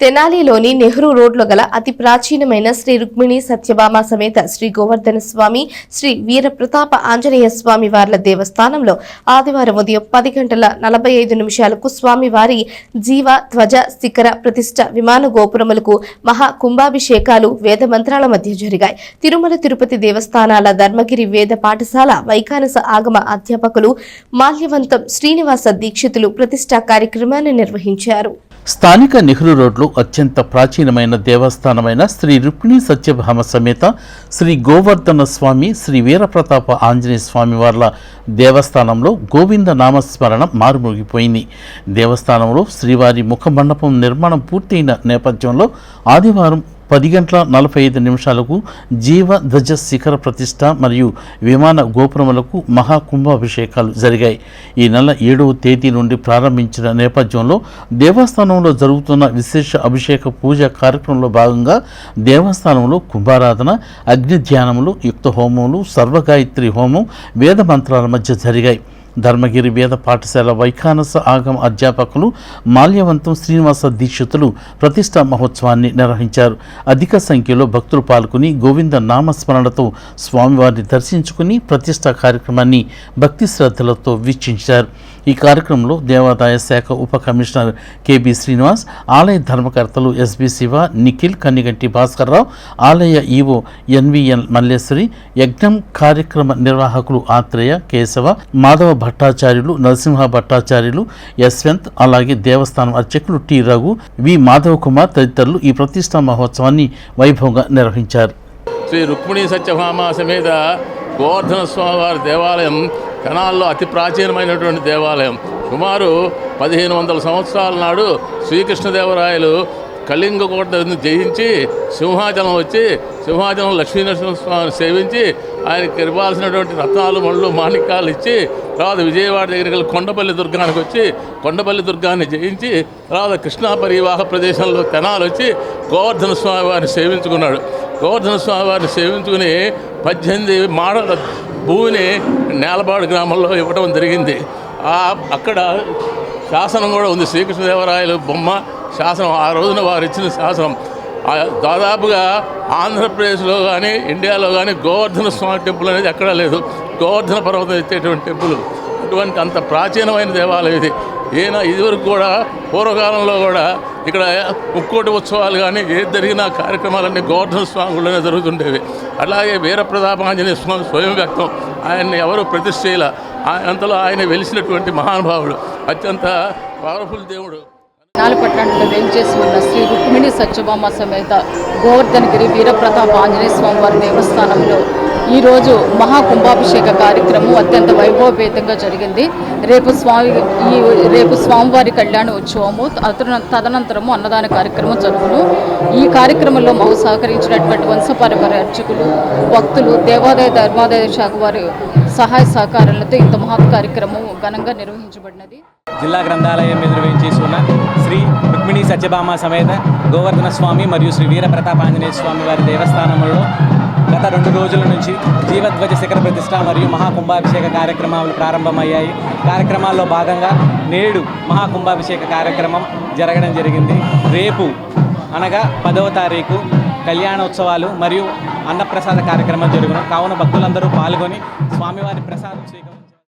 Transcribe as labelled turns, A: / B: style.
A: తెనాలిలోని నెహ్రూ రోడ్లో గల అతి ప్రాచీనమైన శ్రీ రుక్మిణి సత్యభామ సమేత శ్రీ గోవర్ధన స్వామి శ్రీ వీరప్రతాప ఆంజనేయ స్వామి వార్ల దేవస్థానంలో ఆదివారం ఉదయం పది గంటల నలభై ఐదు నిమిషాలకు స్వామివారి జీవ ధ్వజ శిఖర ప్రతిష్ట విమాన గోపురములకు మహా కుంభాభిషేకాలు వేద మంత్రాల మధ్య జరిగాయి. తిరుమల తిరుపతి దేవస్థానాల ధర్మగిరి వేద పాఠశాల వైకానస ఆగమ అధ్యాపకులు మాల్యవంతం శ్రీనివాస దీక్షితులు ప్రతిష్టా కార్యక్రమాన్ని నిర్వహించారు.
B: స్థానిక నెహ్రూ రోడ్లో అత్యంత ప్రాచీనమైన దేవస్థానమైన శ్రీ రుక్మిణి సత్యభామ సమేత శ్రీ గోవర్ధన స్వామి శ్రీ వీరప్రతాప ఆంజనేయ స్వామి వార్ల దేవస్థానంలో గోవింద నామస్మరణ మారుమోగిపోయింది. దేవస్థానంలో శ్రీవారి ముఖ మండపం నిర్మాణం పూర్తయిన నేపథ్యంలో ఆదివారం పది గంటల నలభై ఐదు నిమిషాలకు జీవ ధ్వజ శిఖర ప్రతిష్ట మరియు విమాన గోపురములకు మహాకుంభాభిషేకాలు జరిగాయి. ఈ నెల ఏడవ తేదీ నుండి ప్రారంభించిన నేపథ్యంలో దేవస్థానంలో జరుగుతున్న విశేష అభిషేక పూజ కార్యక్రమంలో భాగంగా దేవస్థానంలో కుంభారాధన అగ్ని ధ్యానములు యుక్త హోమములు సర్వగాయత్రి హోమం వేద మంత్రాల మధ్య జరిగాయి. ధర్మగిరి వేద పాఠశాల వైఖానస ఆగమ అధ్యాపకులు మాల్యవంతం శ్రీనివాస దీక్షితులు ప్రతిష్టా మహోత్సవాన్ని నిర్వహించారు. అధిక సంఖ్యలో భక్తులు పాల్గొని గోవింద నామస్మరణతో స్వామివారిని దర్శించుకుని ప్రతిష్టా కార్యక్రమాన్ని భక్తి శ్రద్ధలతో వీక్షించారు. ఈ కార్యక్రమంలో దేవాదాయ శాఖ ఉప కమిషనర్ కెబి శ్రీనివాస్ ఆలయ ధర్మకర్తలు ఎస్బి శివ నిఖిల్ కన్నిగంటి భాస్కర్రావు ఆలయ ఈవో ఎన్విఎన్ మల్లేశ్వరి యజ్ఞం కార్యక్రమ నిర్వాహకులు ఆత్రేయ కేశవ మాధవ భట్టాచార్యులు నరసింహ భట్టాచార్యులు యశ్వంత్ అలాగే దేవస్థానం అర్చకులు టి. రఘు వి. మాధవ్ కుమార్ తదితరులు ఈ ప్రతిష్టా మహోత్సవాన్ని వైభవంగా నిర్వహించారు.
C: శ్రీ రుక్మిణి సత్యభామ సమేత గోవర్ధన స్వామివారి దేవాలయం కణాల్లో అతి ప్రాచీనమైనటువంటి దేవాలయం. సుమారు పదిహేను వందల సంవత్సరాల నాడు శ్రీకృష్ణదేవరాయలు కళింగ కోటను జయించి సింహాచలం వచ్చి సింహాచలం లక్ష్మీనరసింహస్వామిని సేవించి ఆయనకి ఇవ్వాల్సినటువంటి రత్నాలు మళ్ళు మాణిక్యాలు ఇచ్చి తర్వాత విజయవాడ దగ్గరికి వెళ్ళి కొండపల్లి దుర్గానికి వచ్చి కొండపల్లి దుర్గాన్ని జయించి తర్వాత కృష్ణా పరివాహ ప్రదేశంలో తెనాలు వచ్చి గోవర్ధన స్వామి వారిని సేవించుకున్నాడు. గోవర్ధన స్వామి వారిని సేవించుకుని పద్దెనిమిది మాడల భూమిని నేలపాడు గ్రామంలో ఇవ్వడం జరిగింది. ఆ అక్కడ శాసనం కూడా ఉంది. శ్రీకృష్ణదేవరాయలు బొమ్మ శాసనం ఆ రోజున వారు ఇచ్చిన శాసనం దాదాపుగా ఆంధ్రప్రదేశ్లో కానీ ఇండియాలో కానీ గోవర్ధన స్వామి టెంపుల్ అనేది ఎక్కడా లేదు. గోవర్ధన పర్వతం ఎత్తేటువంటి టెంపుల్. అటువంటి అంత ప్రాచీనమైన దేవాలయం ఇది. ఈయన ఇదివరకు కూడా పూర్వకాలంలో కూడా ఇక్కడ ముక్కోటి ఉత్సవాలు కానీ ఏది జరిగినా కార్యక్రమాలన్నీ గోవర్ధన స్వామి గుళ్ళనే జరుగుతుండేవి. అలాగే వీరప్రతాపాంజనేయ స్వామి స్వయం వ్యక్తం ఆయన్ని ఎవరు ప్రతిష్ఠ ఆయన అంతలో ఆయన వెలిసినటువంటి మహానుభావుడు. అత్యంత పవర్ఫుల్ దేవుడు.
D: నాలుపట్నంలో వేంచేసి ఉన్న శ్రీ రుక్మిణి సత్యభామ సమేత గోవర్ధనగిరి వీరప్రతాప ఆంజనేయ స్వామివారి దేవస్థానంలో ఈరోజు మహాకుంభాభిషేక కార్యక్రమం అత్యంత వైభవపేతంగా జరిగింది. రేపు స్వామి ఈ రేపు స్వామివారి కళ్యాణ ఉత్సవము తదనంతరము అన్నదాన కార్యక్రమం జరుగును. ఈ కార్యక్రమంలో మాకు సహకరించినటువంటి వంశపరపర అర్చకులు భక్తులు దేవాదాయ ధర్మాదాయ శాఖ వారి సహాయ సహకారాలతో ఇంత మహత్ కార్యక్రమం ఘనంగా నిర్వహించబడినది.
E: జిల్లా గ్రంథాలయం ఎదురు వేయించేసి శ్రీ రుక్మిణి సత్యభామ సమేత గోవర్ధన స్వామి మరియు శ్రీ వీర ఆంజనేయ స్వామి వారి దేవస్థానంలో గత రెండు రోజుల నుంచి జీవధ్వజ శిఖర ప్రతిష్ట మరియు మహాకుంభాభిషేక కార్యక్రమాలు ప్రారంభమయ్యాయి. కార్యక్రమాల్లో భాగంగా నేడు మహాకుంభాభిషేక కార్యక్రమం జరగడం జరిగింది. రేపు అనగా పదవ తారీఖు కళ్యాణోత్సవాలు మరియు అన్నప్రసాద కార్యక్రమం జరుగును. కావున భక్తులందరూ పాల్గొని స్వామివారి ప్రసాదం స్వీకరించారు